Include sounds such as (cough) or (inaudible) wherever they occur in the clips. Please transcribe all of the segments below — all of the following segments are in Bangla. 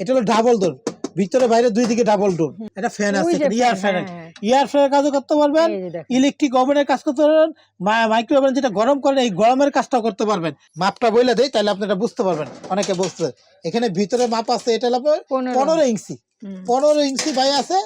এটা হলো ডাবল ডোর ভিতরে বাইরে দুই দিকে ডাবল ডোর এটা ফ্যান আছে ইয়ার ফ্যান ইয়ার ফ্যানের কাজও করতে পারবেন। ইলেকট্রিক ওভেনের কাজ করতে পারবেন। মাইক্রো ওভেন যেটা গরম করেন এই গরমের কাজটাও করতে পারবেন। মাপটা বইলে দেয় তাহলে আপনি এটা বুঝতে পারবেন। অনেকে বুঝতে এখানে ভিতরে মাপ আছে এটা হলো পনেরো। পনেরো ইঞ্চি। পনেরো ইঞ্চি বাই আছে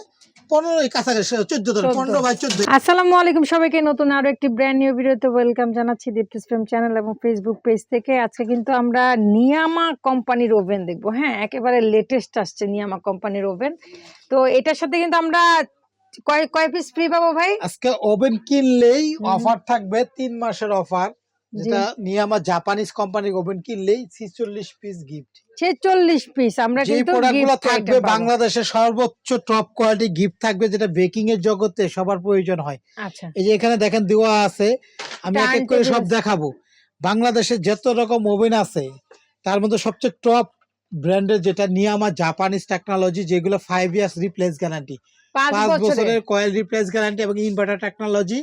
পনেরো কাছাকাছি চোদ্দ ধরে পনেরো বাই চোদ্দ। আসসালামু আলাইকুম সবাইকে নতুন আরও একটি ব্র্যান্ড নিউ ভিডিওতে ওয়েলকাম জানাচ্ছি দীপ্তিস প্রেম চ্যানেল এবং ফেসবুক পেজ থেকে। আজকে কিন্তু আমরা নিয়ামা কোম্পানির ওভেন দেখব হ্যাঁ? একেবারে লেটেস্ট আসছে নিয়ামা কোম্পানির ওভেন তো এটার সাথে কিন্তু আমরা কয় কয় পিস ফ্রি পাবো ভাই? আজকে ওভেন কিনলেই অফার থাকবে তিন মাসের অফার যেটা নিয়ে আমার জাপানিজ কোম্পানির ওভেন কিনলেই ছিচল্লিশ পিস গিফট ছেচল্লিশ পিস আমরা যে কিন্তু প্রোডাক্ট থাকবে বাংলাদেশের সর্বোচ্চ টপ কোয়ালিটি গিফট থাকবে যেটা বেকিং এর জগতে সবার প্রয়োজন হয়। আচ্ছা। এই যে এখানে দেখেন দেওয়া আছে আমি এক এক করে সব দেখাবো। বাংলাদেশে যত রকম ওভেন আছে তার মধ্যে সবচেয়ে টপ ব্র্যান্ডের যেটা নিয়ামা জাপানিজ টেকনোলজি যেগুলো ফাইভ ইয়ার্স রিপ্লেস গ্যারান্টি পাঁচ বছরের। কয়েল রিপ্লেস গ্যারান্টি এবং inverter technology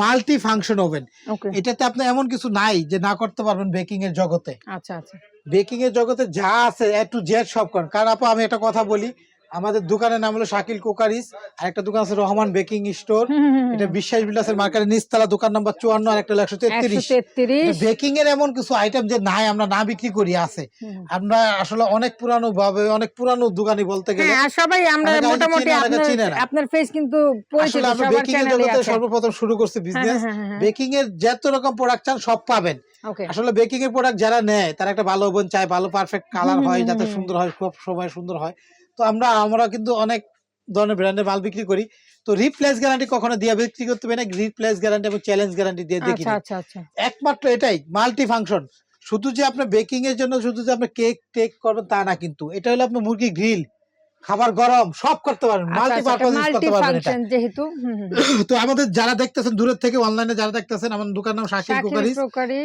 multi function oven এটাতে আপনি এমন কিছু নাই যে না করতে পারবেন বেকিং এর জগতে। আচ্ছা আচ্ছা। বেকিং এর জগতে যা আছে এ টু জেড সব করেন। কারণ আপু আমি একটা কথা বলি আমাদের দোকানের নাম হলো শাকিল কুকারিস আর একটা দোকান আছে রহমান বেকিং স্টোর। এটা বিশ্বাস বিলাসের মার্কেটের নিচতলা দোকান নাম্বার চুয়ান্ন আর একটা একশো তেত্রিশ। বেকিং এর এমন কিছু আইটেম যে নাই আমরা না বিক্রি করি আছে। আমরা আসলে অনেক পুরানো ভাবে অনেক পুরানো দোকানি বলতে গেলে হ্যাঁ সবাই আমরা মোটামুটি আপনার আপনার ফেস কিন্তু পরিচিত আসলে আমরা বেকিং এর জগতে সর্বপ্রথম শুরু করছি বিজনেস হ্যাঁ, হ্যাঁ। বেকিং এর যত রকম প্রোডাক্ট চান সব পাবেন। আসলে বেকিং এর প্রোডাক্ট যারা নেয় তারা একটা ভালো ওভেন চায় ভালো পারফেক্ট কালার হয় যাতে সুন্দর হয় খুব সময় সুন্দর হয়। তো আমরা আমরা কিন্তু অনেক ধরনের ব্র্যান্ডের মাল বিক্রি করি। তো রিপ্লেস গ্যারান্টি কখনো দিয়ে বিক্রি করতে পারি না। রিপ্লেস গ্যারান্টি এবং চ্যালেঞ্জ গ্যারান্টি দিয়ে দেখি আচ্ছা আচ্ছা আচ্ছা। একমাত্র এটাই মাল্টি ফাংশন শুধু যে আপনার বেকিং এর জন্য শুধু যে আপনার কেক টেক করবেন তা না কিন্তু। এটা হলো আপনার মুরগি গ্রিল খাবার গরম সব করতে পারবেন মাল্টি পারপাস মাল্টি করতে পারবেন যেহেতু। (coughs) তো আমাদের যারা দেখতেছেন দূরের থেকে অনলাইনে যারা দেখতেছেন আমার দোকান নাম শাকিল কুকারিস।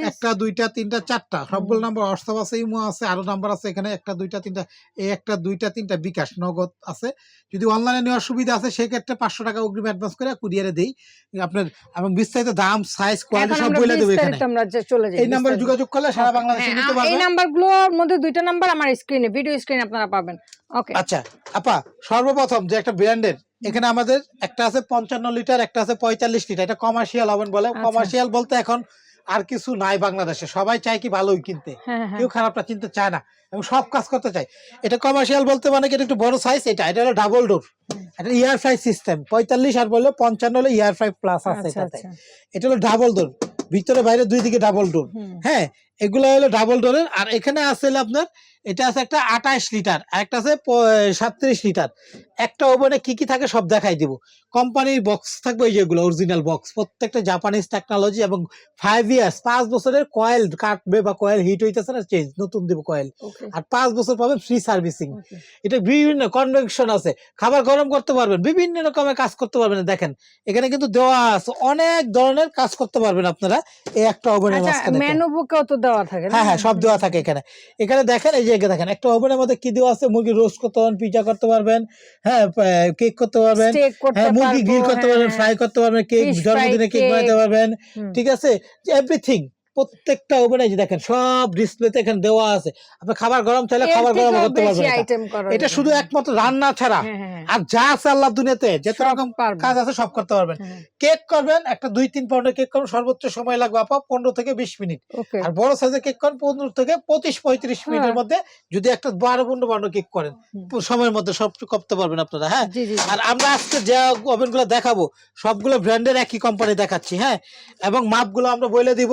একটা দুইটা তিনটা চারটা। সবগুলো নাম্বার হোয়াটসঅ্যাপ আছে ইমো আছে আরও নাম্বার আছে এখানে একটা দুইটা তিনটা এই একটা দুইটা তিনটা বিকাশ নগদ আছে। যদি অনলাইনে নেওয়ার সুবিধা আছে সেক্ষেত্রে পাঁচশো টাকা অগ্রিম অ্যাডভান্স করে কুরিয়ারে দেই। আপনার এবং বিস্তারিত দাম সাইজ কোয়ালিটি সব বলে দেবো এখানে। আমরা চলে যাই এই নাম্বারে যোগাযোগ করলে সারা বাংলাদেশে হ্যাঁ, নিতে এই পারবেন নাম্বারগুলোর মধ্যে দুইটা নাম্বার আমার স্ক্রিনে ভিডিও স্ক্রিনে আপনারা পাবেন। ওকে আচ্ছা। আপা সর্বপ্রথম যে একটা ব্র্যান্ডের এখানে আমাদের একটা আছে পঞ্চান্ন লিটার একটা আছে পঁয়তাল্লিশ লিটার। এটা কমার্শিয়াল হবেন বলে। আচ্ছা। কমার্শিয়াল বলতে এখন আর কিছু নাই বাংলাদেশে। সবাই চায় কি ভালোই কিনতে। হ্যাঁ হ্যাঁ। কেউ খারাপটা চিনতে চায় না। এবং সব কাজ করতে চায়। এটা কমার্শিয়াল বলতে মানে এটা একটু বড় সাইজ এটা এটা হলো ডাবল ডোর এটা ইয়ার ফ্রাই সিস্টেম পঁয়তাল্লিশ আর বলল পঞ্চান্ন হলো ইয়ার ফ্রাই প্লাস আছে আচ্ছা এটাতে। আচ্ছা। এটা হলো ডাবল ডোর ভিতরে বাইরে দুই দিকে ডাবল ডোর হ্যাঁ এগুলো হলো ডাবল ডোরের আর এখানে আছে আপনার এটা আছে একটা আঠাশ লিটার আর একটা আছে সাতত্রিশ লিটার একটা ওভেনে কি কি থাকে সব দেখাই দিব। কোম্পানির বক্স থাকবে যেগুলো অরিজিনাল বক্স প্রত্যেকটা জাপানিজ টেকনোলজি এবং ফাইভ ইয়ার্স পাঁচ বছরের কয়েল কাটবে বা কয়েল হিট হইতেছে না চেঞ্জ নতুন দিব কয়েল আর পাঁচ বছর পাবেন ফ্রি সার্ভিসিং এটা বিভিন্ন কনভেকশন আছে। খাবার গরম করতে পারবেন বিভিন্ন রকমের কাজ করতে পারবেন। দেখেন এখানে কিন্তু দেওয়া আছে অনেক ধরনের কাজ করতে পারবেন আপনারা এই একটা ওভেনের আচ্ছা মাঝখানে। তো দেওয়া থাকে হ্যাঁ হ্যাঁ সব দেওয়া থাকে এখানে। এখানে দেখেন এই জায়গায় দেখেন একটা ওভেনের মধ্যে কি দেওয়া আছে? মুরগি রোস্ট করতে পারবেন পিজা করতে পারবেন হ্যাঁ কেক করতে পারবেন হ্যাঁ মুরগি গ্রিল করতে পারবেন হ্যাঁ, ফ্রাই করতে পারবেন কেক জন্মদিনে কেক। বানাতে পারবেন ঠিক আছে? এভরিথিং প্রত্যেকটা ওভেনে যে দেখেন সব ডিসপ্লেতে এখানে দেওয়া আছে। আপনি খাবার গরম চাইলে খাবার গরম করতে পারবেন এটা। শুধু একমাত্র রান্না ছাড়া। হ্যাঁ, হ্যাঁ, হ্যাঁ। আর যা আছে আল্লাহ দুনিয়াতে যত রকম। কাজ আছে সব করতে পারবেন। কেক করবেন একটা দুই তিন পাউন্ডের কেক করবেন সর্বোচ্চ সময় লাগবে আপা পনেরো থেকে বিশ মিনিট। আর বড় সাইজের কেক করেন পনেরো থেকে পঁচিশ পঁয়ত্রিশ মিনিটের। মধ্যে যদি একটা বারো পনেরো বারো কেক করেন সময়ের মধ্যে সব করতে পারবেন আপনারা হ্যাঁ। আর আমরা আজকে যে ওভেনগুলো দেখাবো সবগুলো ব্র্যান্ডের একই কোম্পানি দেখাচ্ছি হ্যাঁ? এবং মাপগুলো আমরা বলে দিব।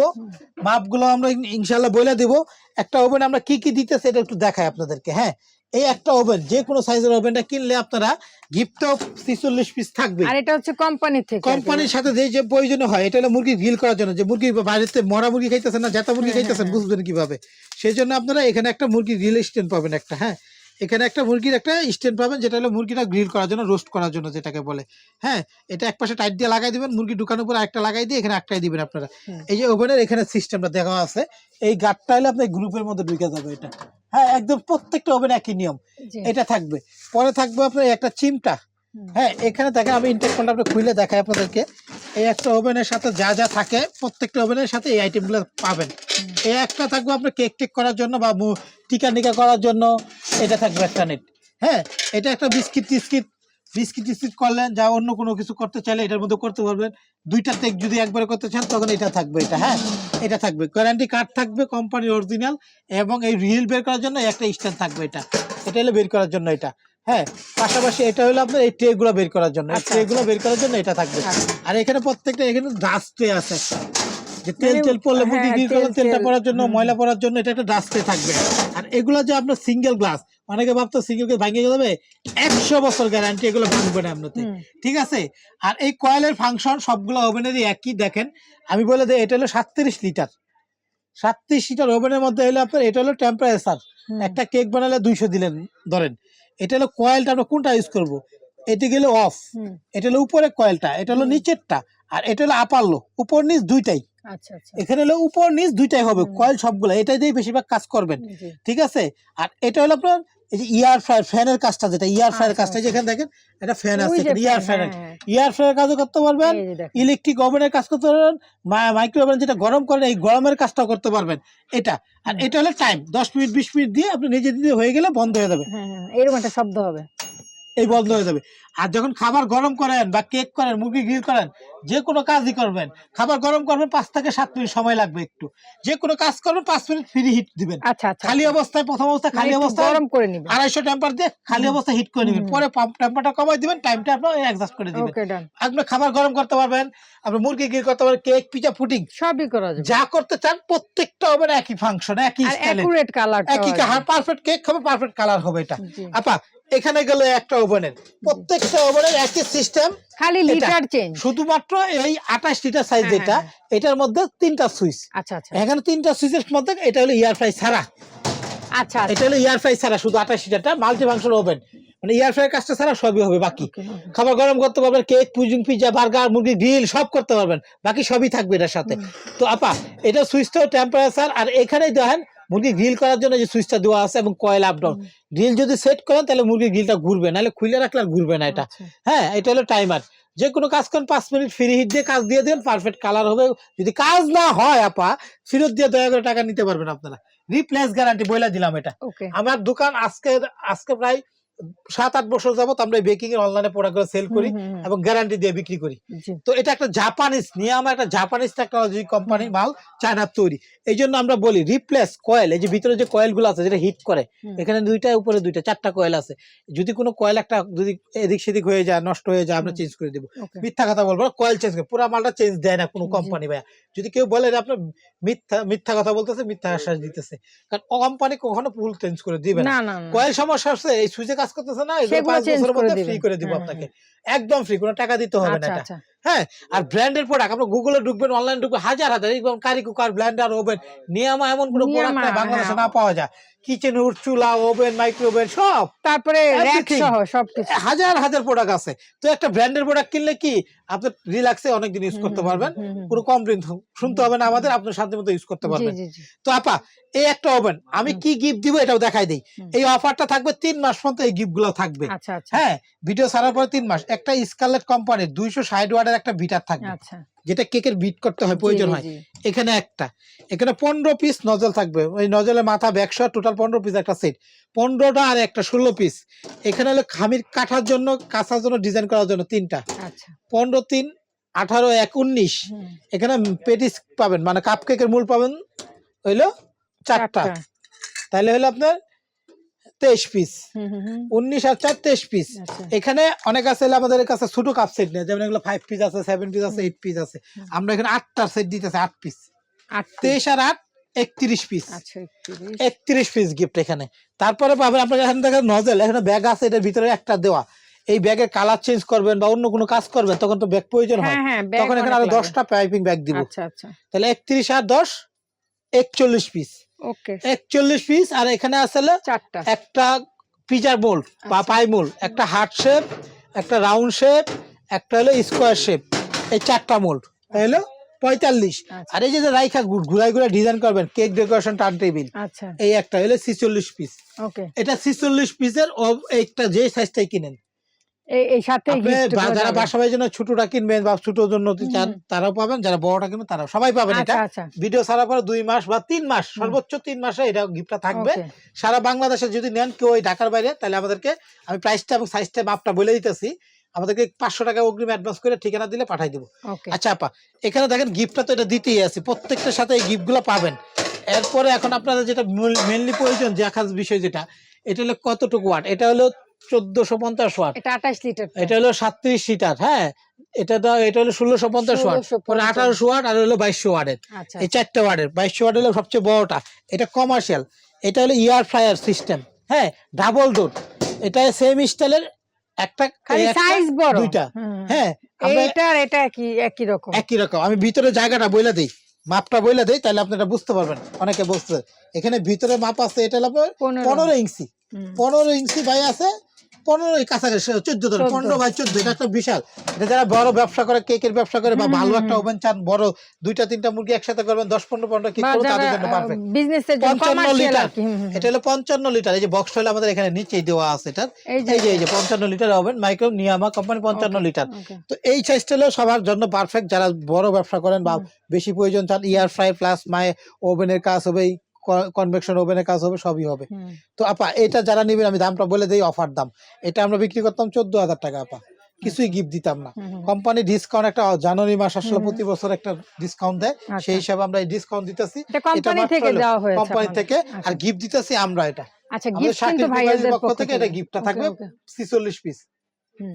মাপগুলো আমরা ইনশাল্লাহ বলে দিব। একটা ওভেন আমরা কি কি দিতে সেটা একটু দেখাই আপনাদেরকে হ্যাঁ? এই একটা ওভেন যে কোনো সাইজের ওভেনটা কিনলে আপনারা গিফটও ছিচল্লিশ পিস থাকবে। আর এটা হচ্ছে কোম্পানি থেকে। কোম্পানির সাথে যে যে প্রয়োজন হয় এটা হলো মুরগি গ্রিল করার জন্য। যে মুরগি বাড়িতে মরা মুরগি খাইতেছেন না জাতা মুরগি হ্যাঁ, খাইতেছেন হ্যাঁ, বুঝবেন কীভাবে? সেই জন্য আপনারা এখানে একটা মুরগি গ্রিল স্ট্যান্ড পাবেন একটা হ্যাঁ? এখানে একটা মুরগির একটা স্ট্যান্ড পাবেন যেটা হলো মুরগিটা গ্রিল করার জন্য রোস্ট করার জন্য যেটাকে বলে। হ্যাঁ এটা এক পাশে টাইট দিয়ে লাগাই দিবেন মুরগি ঢুকানোর পরে একটা লাগাই দিয়ে এখানে একটাই দিবেন আপনারা। এই যে ওভেনের এখানে সিস্টেমটা দেখা আছে এই গাঠটা হলে আপনার গ্রুপের মধ্যে ঢুকে যাবে এটা। হ্যাঁ একদম প্রত্যেকটা ওভেন একই নিয়ম। এটা থাকবে। পরে থাকবে আপনার একটা চিমটা। হ্যাঁ এখানে দেখেন আমি ইন্টারকনটা আপনি খুলে দেখাই আপনাদেরকে। এই একটা ওভেনের সাথে যা যা থাকে প্রত্যেকটা ওভেনের সাথে এই আইটেমগুলো পাবেন। এই একটা থাকবে আপনার কেক টেক করার জন্য বা টিকা নিকা করার জন্য এটা থাকবে একটা নেট হ্যাঁ এটা একটা বিস্কিট টিস্কিট। বিস্কিট টিস্কিট করলেন যা অন্য কোনো কিছু করতে চাইলে এটার মধ্যে করতে পারবেন। দুইটা টেক যদি একবারে করতে চান তখন এটা থাকবে এটা হ্যাঁ? এটা থাকবে। গ্যারান্টি কার্ড থাকবে কোম্পানির অরিজিনাল এবং এই রিল বের করার জন্য একটা স্ট্যান্ড থাকবে এটা। এটা হলো বের করার জন্য এটা। হ্যাঁ পাশাপাশি এটা হলো আপনার এই ট্রে গুলো বের করার জন্য। আচ্ছা, ট্রে গুলো বের করার জন্য এটা থাকবে। আচ্ছা। আর এখানে প্রত্যেকটা এখানে ডাস্ট ট্রে আছে। যে তেল মানে তেল পড়লে মুরগি হ্যাঁ, গিল তেলটা পড়ার জন্য ময়লা পড়ার জন্য এটা একটা ডাস্ট ট্রে থাকবে। আর এগুলো যে আপনার সিঙ্গেল গ্লাস অনেকে ভাবতো সিঙ্গেল গ্লাস ভাঙে যাবে একশো বছর গ্যারান্টি এগুলো ভাঙবে না আপনাতে ঠিক আছে? আর এই কয়েলের ফাংশন সবগুলো ওভেনেরই একই দেখেন। আমি বলে দিই এটা হলো সাতত্রিশ লিটার সাতত্রিশ লিটার ওভেনের মধ্যে হলো আপনার এটা হলো টেম্পারেচার একটা কেক বানালে দুইশো দিলেন ধরেন। এটা হলো কয়েলটা আমরা কোনটা ইউজ করব? এটি গেলে অফ এটা হলো উপরে কয়েলটা এটা হলো। নিচেরটা আর এটা হলো আপার লো উপর নিচ দুইটাই। আচ্ছা আচ্ছা। এখানে হলো উপর নিচ দুইটাই হবে কয়েল সবগুলো এটাই দিয়ে বেশিরভাগ কাজ করবেন ঠিক আছে? আর এটা হলো আপনার এই যে ইয়ার ফ্রায়ার ফ্যানের কাজটা যেটা ইয়ার ফ্রায়ার আচ্ছা, কাজটা আচ্ছা। যেখানে দেখেন এটা ফ্যান আছে ইয়ার ফ্যান হ্যাঁ, ইয়ার ফ্রায়ার কাজও করতে পারবেন দেখেন। ইলেকট্রিক ওভেনের কাজ করতে পারবেন মাইক্রো ওভেন যেটা গরম করেন এই গরমের কাজটাও করতে পারবেন। এটা আর এটা হলো টাইম দশ মিনিট বিশ মিনিট দিয়ে আপনি নিজে নিজে হয়ে গেলে বন্ধ হয়ে যাবে। হ্যাঁ হ্যাঁ এরকম একটা শব্দ হবে। এই বন্ধ হয়ে যাবে। আর যখন খাবার গরম করেন বা কেক করেন মুরগি গ্রিল করেন যে কোনো কাজই করবেন। খাবার গরম করবেন পাঁচ থেকে সাত মিনিট সময় লাগবে একটু। যে কোনো কাজ করবেন পাঁচ মিনিট ফ্রি হিট দিবেন। আচ্ছা আচ্ছা খালি অবস্থায় প্রথম অবস্থায় মানে খালি একটু অবস্থায় গরম করে নিবেন। আড়াইশো টেম্পার দিয়ে খালি। অবস্থায় হিট করে নেবেন। পরে টেম্পারটা কমাই দিবেন টাইমটা আপনার অ্যাডজাস্ট করে দিবেন। আপনি খাবার গরম করতে পারবেন আপনি মুরগি গ্রিল করতে পারবেন কেক পিজা পুডিং সবই করা যাবে। যা করতে চান প্রত্যেকটা ওভেন একই ফাংশন একই স্টাইলে কালার একই পারফেক্ট কেক হবে পারফেক্ট কালার হবে এটা। আপা এখানে গেল একটা ওভেনের প্রত্যেকটা ওভেনের একই সিস্টেম খালি লিটার চেঞ্জ শুধুমাত্র এই আঠাশ লিটার সাইজ হ্যাঁ, যেটা হ্যাঁ, এটার মধ্যে তিনটা সুইচ আচ্ছা আচ্ছা। এখানে তিনটা সুইচের মধ্যে এটা হলো ইয়ার ফ্রাই ছাড়া। আচ্ছা আচ্ছা। এটা হলো ইয়ার ফ্রাই ছাড়া শুধু আঠাশ লিটারটা মাল্টি ফাংশন ওভেন মানে ইয়ার ফ্রাই কাজটা ছাড়া সবই হবে বাকি. খাবার গরম করতে পারবেন কেক পুডিং পিজা বার্গার মুরগি গ্রিল সব করতে পারবেন। বাকি সবই থাকবে এটার সাথে। তো আপা এটা সুইচটাও টেম্পারেচার আর এখানেই দেখেন মুরগি গ্রিল করার জন্য যে সুইচটা দেওয়া আছে এবং কয়েল আপ ডাউন গ্রিল যদি সেট করেন তাহলে মুরগির গ্রিলটা ঘুরবে নাহলে খুলে রাখলে আর ঘুরবে না এটা। আচ্ছা। হ্যাঁ এটা হলো টাইমার যে কোনো কাজ করেন পাঁচ মিনিট ফ্রি হিট দিয়ে কাজ দিয়ে দেন পারফেক্ট কালার হবে। যদি কাজ না হয় আপা ফেরত দিয়ে দয়া করে টাকা নিতে পারবেন আপনারা। রিপ্লেস গ্যারান্টি বইলা দিলাম এটা। আমার দোকান আজকে আজকে প্রায় সাত আট বছর যাবত আমরা বেকিং এর অনলাইনে প্রোডাক্ট সেল করি এবং গ্যারান্টি দিয়ে বিক্রি করি। তো এটা একটা জাপানিজ নিয়ে আমার একটা জাপানিজ টেকনোলজি কোম্পানির মাল চায়নার তৈরি। এই জন্য আমরা বলি রিপ্লেস কয়েল এই যে ভিতরে যে কয়েলগুলো আছে যেটা হিট করে এখানে দুইটা উপরে দুইটা চারটা কয়েল আছে। যদি কোনো কয়েল একটা যদি এদিক সেদিক হয়ে যায় নষ্ট হয়ে যায় আমরা চেঞ্জ করে দেবো। মিথ্যা কথা বলব কয়েল চেঞ্জ করে পুরো মালটা চেঞ্জ দেয় না কোনো কোম্পানি ভাইয়া। যদি কেউ বলে যে আপনার মিথ্যা মিথ্যা কথা বলতেছে মিথ্যা আশ্বাস দিতেছে। কারণ কোম্পানি কখনো ফুল চেঞ্জ করে দিবে না। কয়েল সমস্যা আসছে এই সুইচে কাজ করতেছে না পাঁচ বছরের করে মধ্যে ফ্রি করে দিব হ্যাঁ, আপনাকে। একদম ফ্রি কোনো টাকা দিতে হবে না আচ্ছা এটা। আচ্ছা। হ্যাঁ আর ব্র্যান্ডের প্রোডাক্ট আপনি গুগলে ঢুকবেন অনলাইন ঢুকবেন হাজার হাজার এরকম curry cooker blender oven Niyama এমন কোনো প্রোডাক্ট বাংলাদেশে হ্যাঁ। না পাওয়া যায়। কিচেন উড চুলা ওভেন মাইক্রো ওভেন সব। তারপরে র্যাক সহ সবকিছু। হাজার হাজার প্রোডাক্ট আছে। তো একটা ব্র্যান্ডের প্রোডাক্ট কিনলে কি আপনি রিল্যাক্সে অনেকদিন ইউজ করতে পারবেন। কোনো কমপ্লেন শুনতে হবে না আমাদের আপনার শান্তি মতো ইউজ করতে পারবেন। তো আপা এই একটা ওভেন আমি কি গিফট দিব এটাও দেখাই দিই। এই অফারটা থাকবে তিন মাস পর্যন্ত এই গিফটগুলো থাকবে। আচ্ছা আচ্ছা। হ্যাঁ ভিডিও ছাড়ার পরে তিন মাস। একটা স্কারলেট কোম্পানির দুইশো ষাট ওয়ার্ডের একটা ভিটার থাকবে। আচ্ছা। যেটা কেকের বিট করতে হয় প্রয়োজন হয়। এখানে একটা। এখানে পনেরো পিস নজল থাকবে। ওই নজলের মাথা ব্যাকশট টোটাল পনেরো পিস একটা সেট পনেরোটা আর একটা ষোলো পিস এখানে হলো খামির কাটার জন্য কাঁচার জন্য ডিজাইন করার জন্য তিনটা। আচ্ছা। পনেরো তিন আঠারো এক উনিশ। এখানে পেটিস পাবেন মানে কাপ কেকের মূল পাবেন হইল চারটা। চারটা। তাহলে হলো আপনার তেইশ পিস উনিশ আর চার তেইশ পিস আচ্ছা। এখানে অনেক আছে আমাদের কাছে ছোট কাপ সেট নেই যেমন এগুলো ফাইভ পিস আছে সেভেন পিস আছে এইট পিস আছে। আমরা এখানে আটটার সেট দিতেছি আট পিস আট তেইশ আর আট একত্রিশ পিস আচ্ছা একত্রিশ। পিস গিফট এখানে। তারপরে পাবেন আপনার এখানে দেখেন নজেল এখানে ব্যাগ আছে এটার ভিতরে একটা দেওয়া। এই ব্যাগের কালার চেঞ্জ করবেন বা অন্য কোনো কাজ করবেন তখন তো ব্যাগ প্রয়োজন হয়। হ্যাঁ হ্যাঁ তখন এখানে আরও দশটা পাইপিং ব্যাগ দিব। আচ্ছা। তাহলে একত্রিশ আর দশ একচল্লিশ পিস ওকে একচল্লিশ পিস আর এখানে আসলে চারটা। একটা পিজার মোল্ড বা আচ্ছা। পাই মোল্ড একটা হার্ট শেপ একটা রাউন্ড শেপ একটা হলো স্কোয়ার শেপ এই চারটা মোল্ড হলো পঁয়তাল্লিশ। আচ্ছা। আর এই যে রাইখা ঘুরাই ঘুরাই ডিজাইন করবেন কেক ডেকোরেশন টার্ন টেবিল আচ্ছা। এই একটা হলো ছিচল্লিশ পিস এটা ছিচল্লিশ পিসের একটা যে সাইজটাই কিনেন। এই সাথে যারা যাবে। বাসা বাড়ির জন্য ছোটটা কিনবেন বা ছোটর জন্য চান তারাও পাবেন যারা বড়টা কিনবেন তারাও। সবাই পাবেন এটা। আচ্ছা আচ্ছা। ভিডিও ছাড়ার পরে দুই মাস বা তিন মাস সর্বোচ্চ তিন মাসে এটা গিফটটা থাকবে। সারা বাংলাদেশে যদি নেন কেউ ঢাকার বাইরে তাহলে আমাদেরকে আমি প্রাইসটা এবং সাইজটা মাপটা বলে দিতেছি। আমাদেরকে পাঁচশো টাকা অগ্রিম অ্যাডভান্স করে ঠিকানা দিলে পাঠাই দেবো। আচ্ছা আপা এখানে দেখেন গিফটটা তো এটা দিতেই আছে। প্রত্যেকটার সাথে এই গিফটগুলো পাবেন। এরপরে এখন আপনাদের যেটা মেনলি প্রয়োজন দেখার বিষয় যেটা এটা হলো কতটুকু ওয়াট এটা হলো চোদ্দশো পঞ্চাশ ওয়াট। এটা 28 লিটার এটা হলো সাতত্রিশ সিটার হ্যাঁ? এটা তো এটা হলো ষোলোশো পঞ্চাশ ওয়াট। পরে আঠারোশো ওয়াট আর হলো বাইশশো ওয়াটের। আচ্ছা এই চারটে ওয়ার্ডের বাইশশো ওয়ার্ড হলো সবচেয়ে বড়টা। এটা কমার্শিয়াল এটা হলো ইয়ার ফ্রায়ার সিস্টেম হ্যাঁ? ডাবল ডোর এটা সেম স্টাইলের একটা সাইজ বড়। দুইটা। হ্যাঁ আর এটা একই একই রকম। একই রকম। আমি ভিতরে জায়গাটা বইলা দিই। মাপটা বইলা দিই তাহলে আপনারা বুঝতে পারবেন। অনেকে বুঝতে এখানে ভিতরে মাপ আছে এটা হলো পনেরো। ইঞ্চি। পনেরো ইঞ্চি ভাই আছে পনেরো কাছাকাছি চোদ্দ ধরে পনেরো বাই চোদ্দ এটা একটা বিশাল। এটা যারা বড় ব্যবসা করে কেকের ব্যবসা করে বা ভালো একটা ওভেন চান বড় দুইটা তিনটা মুরগি একসাথে করবেন দশ পনেরো পনেরো কেক করবেন তাদের জন্য পারফেক্ট পঞ্চান্ন লিটার। এটা হলো পঞ্চান্ন লিটার এই যে বক্স হলে আমাদের এখানে নিচেই দেওয়া আছে এটার। এই যে। এই যে পঞ্চান্ন litre oven micro Niyama company পঞ্চান্ন লিটার তো এই সাইজটা হলো সবার জন্য পারফেক্ট যারা বড় ব্যবসা করেন বা বেশি প্রয়োজন চান ইয়ার ফ্রাই প্লাস মাই ওভেনের কাজ হবে কনভেকশন ওভেনের কাজ হবে সবই হবে। তো আপা এটা যারা নেবেন আমি দামটা বলে দেই অফার দাম। এটা আমরা বিক্রি করতাম চোদ্দ হাজার টাকা আপা। কিছুই গিফট দিতাম না। কোম্পানি ডিসকাউন্ট একটা জানুয়ারি মাস আসলে প্রতি বছর একটা ডিসকাউন্ট দেয়। আচ্ছা। সেই হিসাবে আমরা এই ডিসকাউন্ট দিতেছি। কোম্পানি থেকে দেওয়া হয়েছে কোম্পানি থেকে। আর আচ্ছা। গিফট দিতেছি আমরা এটা। আচ্ছা গিফট কিন্তু ভাইয়াদের পক্ষ থেকে এটা গিফটটা থাকবে? okay. ছিচল্লিশ পিস হুম।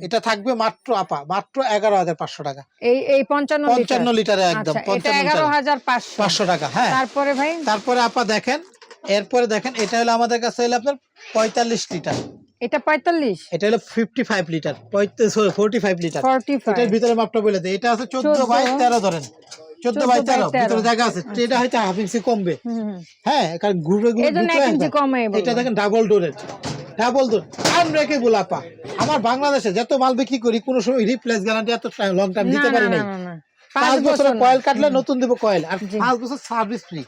এটা থাকবে মাত্র আপা মাত্র এগারো হাজার পাঁচশো টাকা। এই এই 55 লিটার। পঞ্চান্ন লিটারে একদম আচ্ছা পঞ্চান্ন লিটার। 11500 পাঁচশো। টাকা হ্যাঁ। তারপরে ভাই? তারপরে আপা দেখেন এরপরে দেখেন এটা হলো আমাদের কাছে হলো আপনার পঁয়তাল্লিশ লিটার। এটা 45 এটা হলো fifty five litre forty five litre. এটার ভিতরে মাপটা বলে দেয় এটা আছে চোদ্দ 14 বাই তেরো ধরেন। চোদ্দ 14 বাই 13 ভিতরে জায়গা আছে এটা হয়তো হাফ ইঞ্চি কমবে। হ্যাঁ কারণ ঘুরে ঘুরে এটা দেখেন ডাবল ডোরের ডাবল ডোর আনব্রেকেবল আপা? আমার বাংলাদেশে যত মাল বিক্রি করি কোনো সময় রিপ্লেস গ্যারান্টি এত লং টাইম দিতে পারি নাই। পাঁচ বছরের কয়েল কাটলে নতুন দেবো কয়েল আর পাঁচ বছর সার্ভিস ফ্রি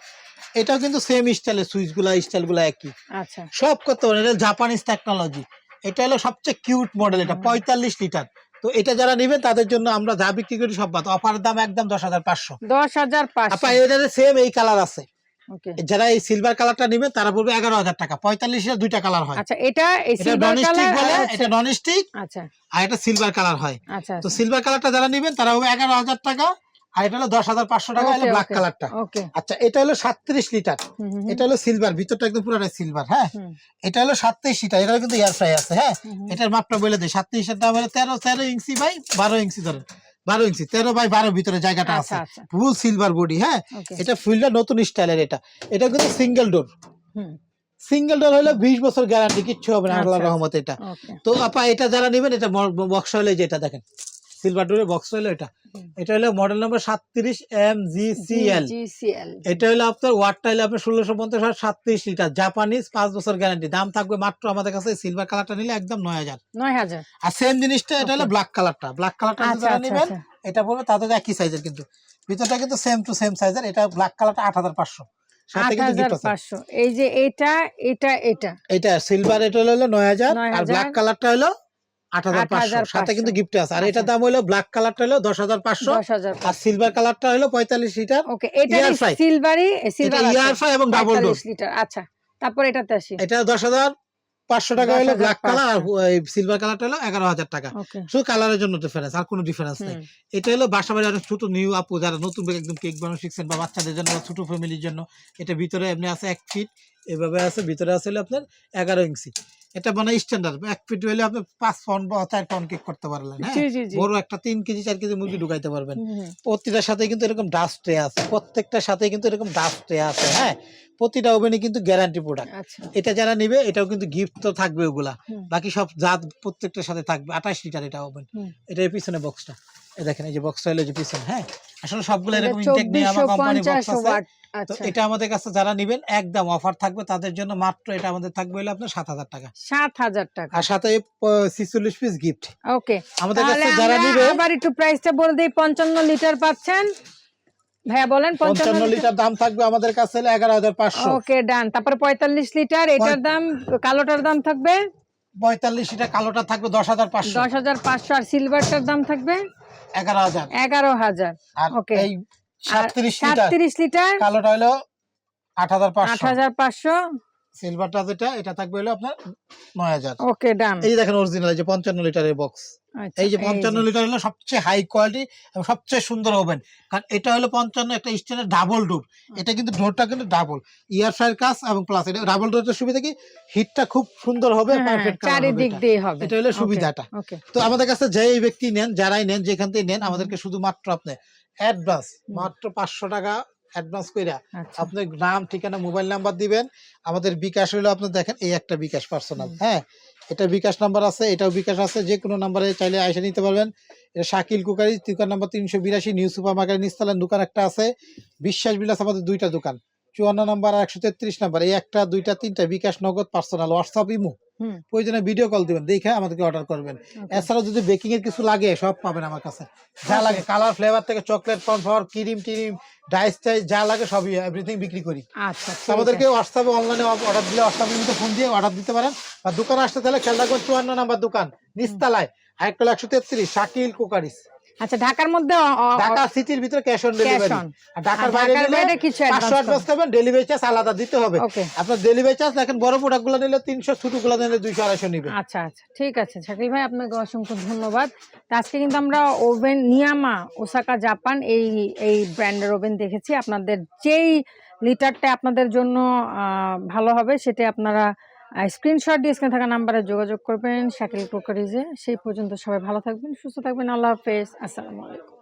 এটাও কিন্তু সেম স্টাইলের সুইচগুলা স্টাইলগুলা একই। আচ্ছা। সব করতে পারেন এটা জাপানিজ টেকনোলজি এটা হলো সবচেয়ে কিউট মডেল এটা পঁয়তাল্লিশ লিটার তো এটা যারা নেবেন তাদের জন্য আমরা যা বিক্রি করি সব বাদ। অফারের দাম একদম দশ হাজার পাঁচশো। দশ হাজার পাঁচশো। এটাতে সেম এই কালার আছে। যারা এই সিলভার কালারটা নেবেন তারা পড়বে এগারো হাজার টাকা। পঁয়তাল্লিশ দুইটা কালার হয়। আচ্ছা এটা এই নন স্টিক বলে এটা নন আচ্ছা। আর এটা সিলভার কালার হয়। আচ্ছা তো সিলভার কালারটা যারা নেবেন তারা হবে এগারো হাজার টাকা আর এটা হলো দশ হাজার পাঁচশো টাকা হলো ব্ল্যাক কালারটা আচ্ছা এটা হলো সাতত্রিশ লিটার এটা হলো সিলভার ভিতরটা একদম সিলভার হ্যাঁ? এটা হলো সাতত্রিশ লিটার এটা কিন্তু এয়ার ফ্রাই আছে হ্যাঁ? এটার মাপটা বলে দেয় সাতত্রিশের দাম হলো তেরো তেরো ইঞ্চি বাই বারো ইঞ্চি ধরেন বারো ইঞ্চি তেরো বাই বারো ভিতরে জায়গাটা আচ্ছা আছে। আচ্ছা। ফুল সিলভার বডি হ্যাঁ? এটা ফুলটা নতুন স্টাইলের এটা। এটা কিন্তু সিঙ্গেল ডোর সিঙ্গেল ডোর হলে বিশ বছর গ্যারান্টি কিচ্ছু হবে না আল্লাহর আল্লাহ আচ্ছা। রহমত এটা। তো আপা এটা যারা নেবেন এটা বক্স হলে যেটা দেখেন। সিলভার ডোরের বক্স হলো এটা। এটা হলো মডেল নাম্বার সাতত্রিশ এম জি সি এল এটা হলো আপনার ওয়াটটা হলো আপনার ষোলোশো পঞ্চাশ আর সাতত্রিশ লিটার। জাপানিজ পাঁচ বছর গ্যারান্টি দাম থাকবে মাত্র আমাদের কাছে সিলভার কালারটা নিলে একদম নয় হাজার। নয় হাজার। আর সেম জিনিসটা এটা হলো ব্ল্যাক কালারটা ব্ল্যাক কালারটা যারা আচ্ছা নেবেন আচ্ছা। এটা পড়বে তাদের একই সাইজের কিন্তু। ভিতরটা কিন্তু সেম টু সেম সাইজের এটা ব্ল্যাক কালারটা আট হাজার পাঁচশো। এই যে এটা এটা এটা। এটা সিলভার এটা হলো নয় হাজার। আর ব্ল্যাক কালারটা হলো আট হাজার পাঁচশো। 8,500 সাথে কিন্তু গিফট আছে। আর আচ্ছা। দাম হলো ব্ল্যাক কালারটা হলো দশ হাজার পাঁচশো। আর সিলভার কালারটা হলো পঁয়তাল্লিশ লিটার ওকে এটা সিলভারি সিলভার ইয়ার ফাই এবং ডাবল ডোর লিটার আচ্ছা। তারপর এটাতে আসি। এটা দশ হাজার পাঁচশো টাকা হলো ব্ল্যাক কালার আর সিলভার কালারটা হলো এগারো হাজার টাকা। শুধু কালারের জন্য ডিফারেন্স আর কোনো ডিফারেন্স নেই। এটা হলো বাসা বাড়ি অনেক ছোট নিউ আপু যারা নতুন একদম কেক বানানো শিখছেন বা বাচ্চাদের জন্য ছোট ফ্যামিলির জন্য এটা ভিতরে এমনি আছে এক ফিট এভাবে আছে ভিতরে আছে হলো আপনার এগারো ইঞ্চি। এটা মানে স্ট্যান্ডার্ড এক ফিট হলে আপনি পাঁচ পাউন্ড বা চার পাউন্ড কেক করতে পারলেন হ্যাঁ? বড় একটা তিন কেজি চার কেজি মুরগি ঢুকাইতে পারবেন। প্রতিটার সাথে কিন্তু এরকম ডাস্ট ট্রে আছে প্রত্যেকটার সাথে কিন্তু এরকম ডাস্ট ট্রে আছে হ্যাঁ? প্রতিটা ওভেনে কিন্তু গ্যারান্টি প্রোডাক্ট আচ্ছা। এটা যারা নিবে এটাও কিন্তু গিফট তো থাকবে ওগুলা। বাকি সব জাত প্রত্যেকটার সাথে থাকবে আঠাশ লিটার এটা ওভেন। এটা পিছনে বক্সটা দেখেন এই যে বক্সটা হলো যে পিছনে হ্যাঁ? আসলে সবগুলো এরকম ইনটেক নিয়ে আমার কোম্পানি বক্স আছে। তো আচ্ছা। এটা আমাদের কাছে যারা নিবেন একদম অফার থাকবে তাদের জন্য মাত্র এটা আমাদের থাকবে হলো আপনার সাত হাজার টাকা। সাত হাজার টাকা। আর সাথে ছিচল্লিশ পিস গিফট ওকে। আমাদের কাছে যারা নিবে আবার একটু প্রাইসটা বলে দিই পঞ্চান্ন লিটার পাচ্ছেন? ভাইয়া বলেন পঞ্চান্ন পঞ্চান্ন লিটার দাম থাকবে আমাদের কাছে হলো এগারো হাজার পাঁচশো। ওকে ডান। তারপরে পঁয়তাল্লিশ লিটার এটার দাম কালোটার দাম থাকবে? পঁয়তাল্লিশ লিটার কালোটা থাকবে দশ হাজার পাঁচশো। দশ হাজার পাঁচশো আর সিলভারটার দাম থাকবে? এগারো হাজার। এগারো হাজার আর এই সাতত্রিশ লিটার কালোটা হলো আট হাজার আট হাজার পাঁচশো সিলভারটা যেটা এটা থাকবে হলো আপনার নয় হাজার। ওকে ডান এই দেখেন অরিজিনাল যে পঞ্চান্ন লিটারের বক্স আচ্ছা, এই যে পঞ্চান্ন লিটার হলো সবচেয়ে হাই কোয়ালিটি এবং সবচেয়ে সুন্দর ওভেন কারণ এটা হলো পঞ্চান্ন একটা স্টেনের ডাবল ডোর এটা কিন্তু ডোরটা কিন্তু ডাবল ইয়ার ফ্রাইয়ের কাজ এবং প্লাস এটা ডাবল ডোরের সুবিধা কি? হিটটা খুব সুন্দর হবে হ্যাঁ, পারফেক্ট চারিদিক দিয়ে হবে। এটা হলো সুবিধাটা। ওকে তো আমাদের কাছে যেই ব্যক্তি নেন যারাই নেন যেখান থেকে নেন আমাদেরকে শুধুমাত্র আপনি অ্যাডভান্স। মাত্র পাঁচশো টাকা অ্যাডভান্স কইরা আচ্ছা। আপনার নাম ঠিকানা মোবাইল নাম্বার দিবেন। আমাদের বিকাশ হলো আপনি দেখেন এই একটা বিকাশ পার্সোনাল হ্যাঁ? এটা বিকাশ নাম্বার আছে এটাও বিকাশ আছে যে কোনো নাম্বারে চাইলে আইসা নিতে পারবেন। এটা শাকিল কুকারি দোকান নাম্বার তিনশো বিরাশি নিউ সুপার মার্কেট নিস্তালের দোকান একটা আছে। বিশ্বাস বিলাস আমাদের দুইটা দোকান। চুয়ান্ন নাম্বার আর একশো তেত্রিশ নাম্বার এই একটা দুইটা তিনটা বিকাশ নগদ পার্সোনাল হোয়াটসঅ্যাপ ইমু। প্রয়োজনে ভিডিও কল দিবেন দেখে আমাদেরকে অর্ডার করবেন. এছাড়াও যদি বেকিং এর কিছু লাগে সব পাবেন আমার কাছে। যা লাগে কালার ফ্লেভার থেকে চকলেট কর্নফ্লাওয়ার ক্রিম টিরিম ডাইস টাইস যা লাগে সবই এভরিথিং বিক্রি করি। আচ্ছা আমাদেরকে। হোয়াটসঅ্যাপে অনলাইনে অর্ডার দিলে হোয়াটসঅ্যাপে কিন্তু ফোন দিয়ে অর্ডার দিতে পারেন। বা দোকানে আসতে তাহলে খেয়াল রাখবেন চুয়ান্ন নাম্বার দোকান নিস্তালায় আরেকটা একশো তেত্রিশ শাকিল কুকারিস। আচ্ছা ঢাকার মধ্যে ঢাকা সিটির ভিতরে ক্যাশ অন ডেলিভারি আর ঢাকার বাইরে গেলে বাইরে কিছু পাঁচশো অ্যাডভান্স অ্যাডভান্স করবেন ডেলিভারি চার্জ আলাদা দিতে হবে। আপনার ডেলিভারি চার্জ দেখেন বড় প্রোডাক্টগুলো নিলে তিনশো ছোটগুলো নিলে দুইশো আড়াইশো নিবে। আচ্ছা আচ্ছা ঠিক আছে। শাকিল ভাই আপনাকে অসংখ্য ধন্যবাদ। আজকে কিন্তু আমরা ওভেন নিয়ামা ওসাকা জাপান এই এই ব্র্যান্ডের ওভেন দেখেছি। আপনাদের যেই লিটারটা আপনাদের জন্য আহ, ভালো হবে সেটা আপনারা স্ক্রিনশট দিয়ে স্ক্রিনে থাকা নাম্বারে যোগাযোগ করবেন, শাকিল কুকারিজে সেই পর্যন্ত সবাই ভালো থাকবেন, সুস্থ থাকবেন। আল্লাহ হাফেজ। আসসালামু আলাইকুম।